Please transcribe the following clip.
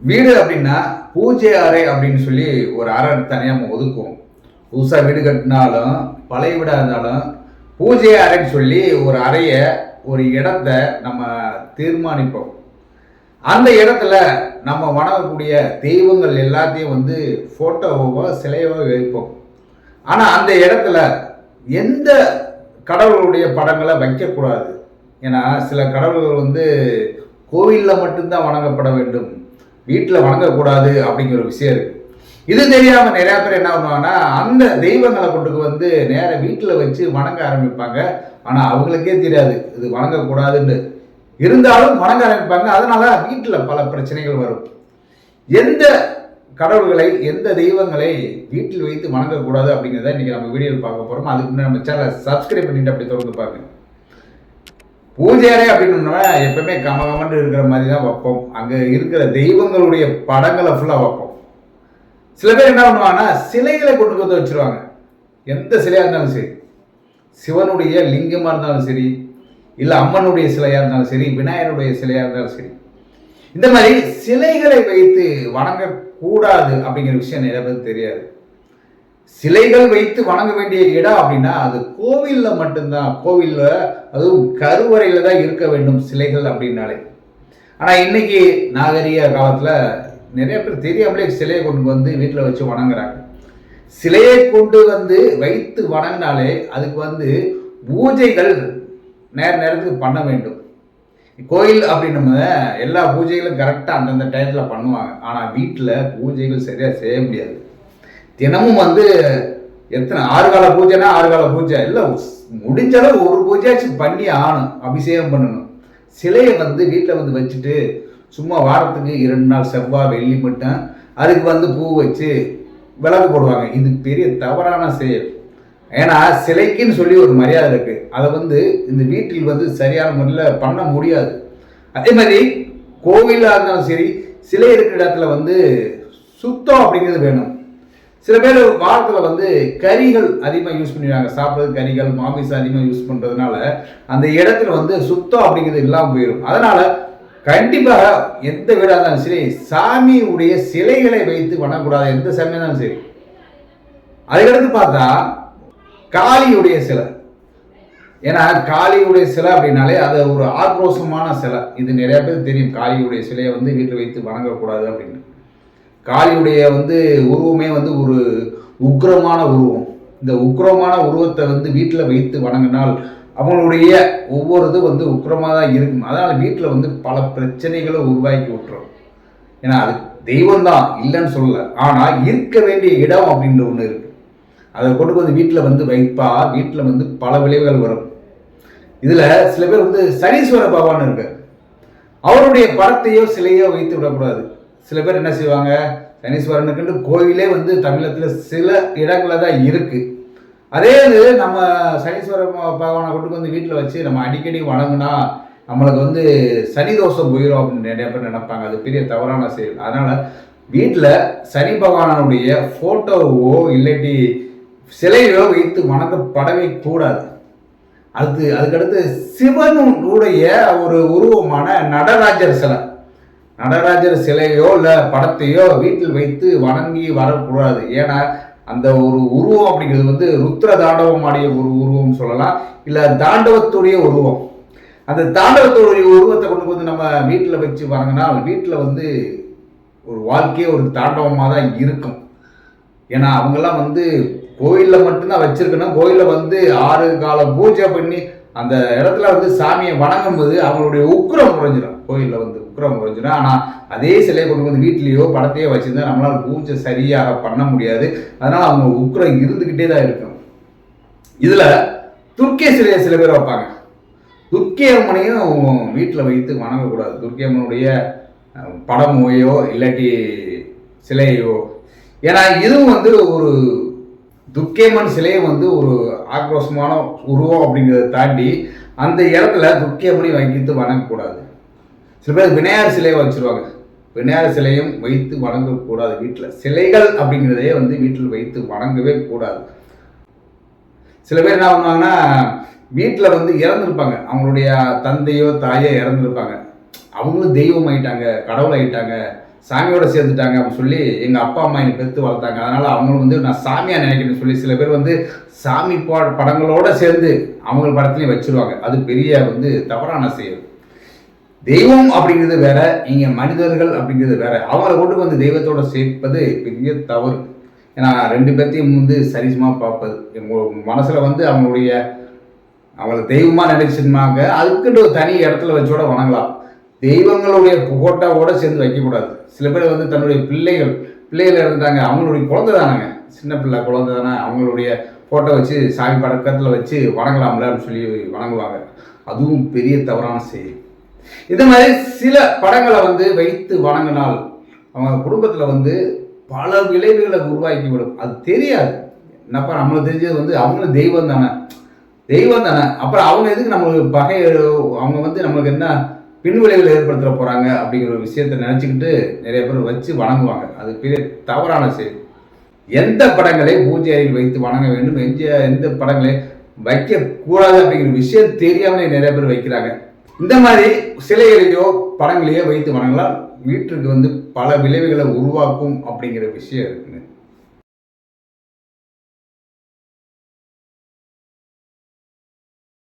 வீடு அப்படின்னா பூஜை அறை அப்படின்னு சொல்லி ஒரு அறை தனியாக நம்ம ஒதுக்குவோம். புதுசாக வீடு கட்டினாலும் பழைய வீடாக இருந்தாலும் பூஜை அறைன்னு சொல்லி ஒரு அறையை ஒரு இடத்த நம்ம தீர்மானிப்போம். அந்த இடத்துல நம்ம வணங்கக்கூடிய தெய்வங்கள் எல்லாத்தையும் வந்து ஃபோட்டோவோ சிலையவோ வைப்போம். ஆனால் அந்த இடத்துல எந்த கடவுளுடைய படங்களை வைக்கக்கூடாது. ஏன்னா சில கடவுள்கள் வந்து கோவிலில் மட்டும்தான் வணங்கப்பட வேண்டும். வீட்டில் வணங்கக்கூடாது அப்படிங்கிற ஒரு விஷயம் இருக்கு. இது தெரியாமல் நிறையா பேர் என்ன பண்ணுவாங்கன்னா அந்த தெய்வங்களை கொண்டு வந்து நேர வீட்டில் வச்சு வணங்க ஆரம்பிப்பாங்க. ஆனால் அவங்களுக்கே தெரியாது இது வணங்கக்கூடாதுன்னு. இருந்தாலும் வணங்க ஆரம்பிப்பாங்க. அதனால வீட்டில் பல பிரச்சனைகள் வரும். எந்த கடவுள்களை எந்த தெய்வங்களை வீட்டில் வைத்து வணங்கக்கூடாது அப்படிங்கிறத இன்னைக்கு நம்ம வீடியோவில் பார்க்க போகிறோம் அதுக்கு முன்னாடி நம்ம சேனலை சப்ஸ்கிரைப் பண்ணிட்டு அப்படி தொடர்ந்து பாருங்க. பூஜை அறை அப்படின்னா எப்பவுமே கமகமன்னு இருக்கிற மாதிரி தான் வைப்போம். அங்கே இருக்கிற தெய்வங்களுடைய படங்களை ஃபுல்லாக வைப்போம். சில பேர் என்ன பண்ணுவாங்கன்னா சிலைகளை கொண்டு வந்து வச்சிருவாங்க. எந்த சிலையாக இருந்தாலும் சரி. சிவனுடைய லிங்கமாக இருந்தாலும் சரி இல்லை அம்மனுடைய சிலையாக இருந்தாலும் சரி விநாயகருடைய சிலையாக இருந்தாலும் சரி. இந்த மாதிரி சிலைகளை வைத்து வணங்கக்கூடாது அப்படிங்கிற விஷயம் நிறைய பேருக்கு தெரியாது. சிலைகள் வைத்து வணங்க வேண்டிய இடம் அப்படின்னா அது கோவிலில் மட்டும்தான். கோவிலில் அதுவும் கருவறையில் தான் இருக்க வேண்டும் சிலைகள் அப்படின்னாலே. ஆனால் இன்னைக்கு நாகரிக காலத்தில் நிறைய பேர் தெரியாமலே சிலையை கொண்டு வந்து வீட்டில் வச்சு வணங்குறாங்க. சிலையை கொண்டு வந்து வைத்து வணங்கினாலே அதுக்கு வந்து பூஜைகள் நேர நேரத்துக்கு பண்ண வேண்டும். கோயில் அப்படின்னும் எல்லா பூஜைகளும் கரெக்டாக அந்தந்த டயத்தில் பண்ணுவாங்க. ஆனால் வீட்டில் பூஜைகள் சரியாக செய்ய முடியாது. தினமும் வந்து எத்தனை ஆறு கால பூஜைனா ஆறு கால பூஜை. இல்லை முடிஞ்ச அளவு ஒரு பூஜையாச்சும் பண்ணி ஆகணும் அபிஷேகம் பண்ணணும். சிலையை வந்து வீட்டில் வந்து வச்சுட்டு சும்மா வாரத்துக்கு இரண்டு நாள் செவ்வாய் வெள்ளி மட்டும் அதுக்கு வந்து பூ வச்சு விளக்கு போடுவாங்க. இது பெரிய தவறான செயல். ஏன்னா சிலைக்குன்னு சொல்லி ஒரு மரியாதை இருக்கு. அதை வந்து இந்த வீட்டில் வந்து சரியான முறையில் பண்ண முடியாது. அதே மாதிரி கோவிலாக இருந்தாலும் சரி சிலை இருக்கிற இடத்துல வந்து சுத்தம் அப்படிங்கிறது வேணும். சில பேர் வாரத்தில் வந்து கறிகள் அதிகமாக யூஸ் பண்ணிடுறாங்க சாப்பிட்றது கறிகள் மாமிசம் அதிகமாக யூஸ் பண்ணுறதுனால அந்த இடத்துல வந்து சுத்தம் அப்படிங்கிறது இல்லாமல் போயிடும். அதனால் கண்டிப்பாக எந்த வீடாக இருந்தாலும் சரி சாமியுடைய சிலைகளை வைத்து பண்ணக்கூடாது எந்த சாமியாக இருந்தாலும் சரி. அதுக்கடுத்து பார்த்தா காளியுடைய சிலை. ஏன்னா காளியுடைய சிலை அப்படின்னாலே அது ஒரு ஆக்ரோஷமான சிலை. இது நிறைய பேர் தெரியும். காளியுடைய சிலையை வந்து வீட்டில் வைத்து வணங்கக்கூடாது அப்படின்னு. காளியுடைய வந்து உருவமே வந்து ஒரு உக்ரமான உருவம். இந்த உக்ரமான உருவத்தை வந்து வீட்டில் வைத்து வணங்கினால் அவங்களுடைய ஒவ்வொரு இது வந்து உக்ரமாக தான் இருக்கும். அதனால் வீட்டில் வந்து பல பிரச்சனைகளை உருவாக்கி விட்டுரும். ஏன்னா அது தெய்வம் தான் இல்லைன்னு சொல்லலை. ஆனால் இருக்க வேண்டிய இடம் அப்படின்ற ஒன்று இருக்குது அதை கொண்டு வந்து வீட்டில் வந்து வைப்பா வீட்டில் வந்து பல விளைவுகள் வரும். இதில் சில பேர் வந்து சனீஸ்வர பகவான் இருக்கார். அவருடைய படத்தையோ சிலையோ வைத்து விடக்கூடாது. சில பேர் என்ன செய்வாங்க? சனீஸ்வரனுக்குன்னு கோயிலே வந்து தமிழகத்தில் சில இடங்களில் தான் இருக்குது அதே இது நம்ம சனீஸ்வர பகவானை கொண்டு வந்து வீட்டில் வச்சு நம்ம அடிக்கடி வணங்குனா நம்மளுக்கு வந்து சனி தோஷம் போயிடும் அப்படின்னு நிறைய பேர் நினைப்பாங்க. அது பெரிய தவறான செயல். அதனால் வீட்டில் சனி பகவானுடைய ஃபோட்டோவோ இல்லாட்டி சிலையோ வைத்து வணங்கப்படவே கூடாது. அடுத்து அதுக்கடுத்து சிவனுடைய ஒரு உருவமான நடராஜர் சிலை. நடராஜர் சிலையோ இல்லை படத்தையோ வீட்டில் வைத்து வணங்கி வரக்கூடாது. ஏன்னா அந்த ஒரு உருவம் அப்படிங்கிறது வந்து ருத்ர தாண்டவம் ஆடிய ஒரு உருவம் சொல்லலாம். இல்லை தாண்டவத்துடைய உருவம். அந்த தாண்டவத்துடைய உருவத்தை கொண்டு வந்து நம்ம வீட்டில் வச்சு வணங்கினா வீட்டில் வந்து ஒரு வாழ்க்கையே ஒரு தாண்டவமாக தான் இருக்கும். ஏன்னா அவங்கெல்லாம் வந்து கோயிலில் மட்டும்தான் வச்சுருக்கணும். கோயிலில் வந்து ஆறு கால பூஜை பண்ணி அந்த இடத்துல வந்து சாமியை வணங்கும் போது அவங்களுடைய உக்ரம் குறைஞ்சிடும் கோயிலில் வந்து உக்ரம் குறைஞ்சிடும் ஆனால் அதே சிலையை கொண்டு வந்து வீட்லேயோ படத்தையோ வச்சிருந்தா நம்மளால் பூஜை சரியாக பண்ண முடியாது. அதனால் அவங்க உக்கிரம் இருந்துக்கிட்டே தான் இருக்கும். இதில் துர்க்கே சிலையை சில பேர் வைப்பாங்க. துர்க்கே அம்மனையும் வீட்டில் வைத்து வணங்கக்கூடாது. துர்க்கே அம்மனுடைய படமோயோ இல்லாட்டி சிலையோ ஏன்னா இதுவும் வந்து ஒரு துக்கேமன் சிலையும் வந்து ஒரு ஆக்ரோஷமான உருவம் அப்படிங்கிறத தாண்டி அந்த இடத்துல துர்க்கையம்மனை வைத்து வணங்கக்கூடாது. சில பேர் விநாயகர் சிலையை வச்சுருவாங்க. விநாயகர் சிலையும் வைத்து வணங்கக்கூடாது வீட்டில். சிலைகள் அப்படிங்கிறதே வந்து வீட்டில் வைத்து வணங்கவே கூடாது. சில பேர் என்ன பண்ணுவாங்கன்னா வீட்டில் வந்து இறந்துருப்பாங்க. அவங்களுடைய தந்தையோ தாயோ இறந்துருப்பாங்க. அவங்களும் தெய்வம் ஆயிட்டாங்க கடவுள் ஆயிட்டாங்க சாமியோட சேர்ந்துட்டாங்க அப்படின்னு சொல்லி எங்கள் அப்பா அம்மா என்னை பெற்று வளர்த்தாங்க. அதனால் அவங்களும் வந்து நான் சாமியாக நினைக்கிறேன்னு சொல்லி சில பேர் வந்து சாமி பா படங்களோட சேர்ந்து அவங்க படத்துலையும் வச்சிருவாங்க. அது பெரிய வந்து தவறான செயல். தெய்வம் அப்படிங்கிறது வேற இங்கே மனிதர்கள் அப்படிங்கிறது வேற. அவங்கள கொண்டு வந்து தெய்வத்தோட சேர்ப்பது பெரிய தவறு. ஏன்னா ரெண்டு பேர்த்தையும் வந்து சரிசமாக பார்ப்பது. எங்கள் மனசில் வந்து அவங்களுடைய அவங்கள தெய்வமாக நினைச்சிருந்தாங்க. அதுக்குன்னு ஒரு தனி இடத்துல வச்சோட வணங்கலாம். தெய்வங்களுடைய புகோட்டாவோட சேர்ந்து வைக்கக்கூடாது. சில பேர் வந்து தன்னுடைய பிள்ளைகள் பிள்ளைகள் இருந்தாங்க அவங்களுடைய குழந்தை தானங்க சின்ன பிள்ளை குழந்தை தானே அவங்களுடைய ஃபோட்டோ வச்சு சாமி படக்கத்தில் வச்சு வணங்கலாம்ல அப்படின்னு சொல்லி வணங்குவாங்க. அதுவும் பெரிய தவறான செயல். இது மாதிரி சில படங்களை வந்து வைத்து வணங்கினால் அவங்க குடும்பத்தில் வந்து பல விளைவுகளை உருவாக்கி விடும். அது தெரியாது. என்னப்பா நம்மளுக்கு தெரிஞ்சது வந்து அவங்களும் தெய்வம் தானே தெய்வம் தானே அப்புறம் அவங்க எதுக்கு நம்மளுக்கு பகை அவங்க வந்து நம்மளுக்கு என்ன பின்விளைவுகள் ஏற்படுத்த போகிறாங்க அப்படிங்கிற ஒரு விஷயத்தை நினச்சிக்கிட்டு நிறைய பேர் வச்சு வணங்குவாங்க. அது பெரிய தவறான செயல். எந்த படங்களை பூஜை அறையில் வைத்து வணங்க வேண்டும்? எந்த எந்த படங்களை வைக்கக்கூடாது அப்படிங்கிற விஷயம் தெரியாமலே நிறைய பேர் வைக்கிறாங்க. இந்த மாதிரி சிலைகளையோ படங்களையோ வைத்து வணங்கலாம். வீட்டுக்கு வந்து பல விளைவுகளை உருவாக்கும் அப்படிங்கிற விஷயம் இருக்குங்க.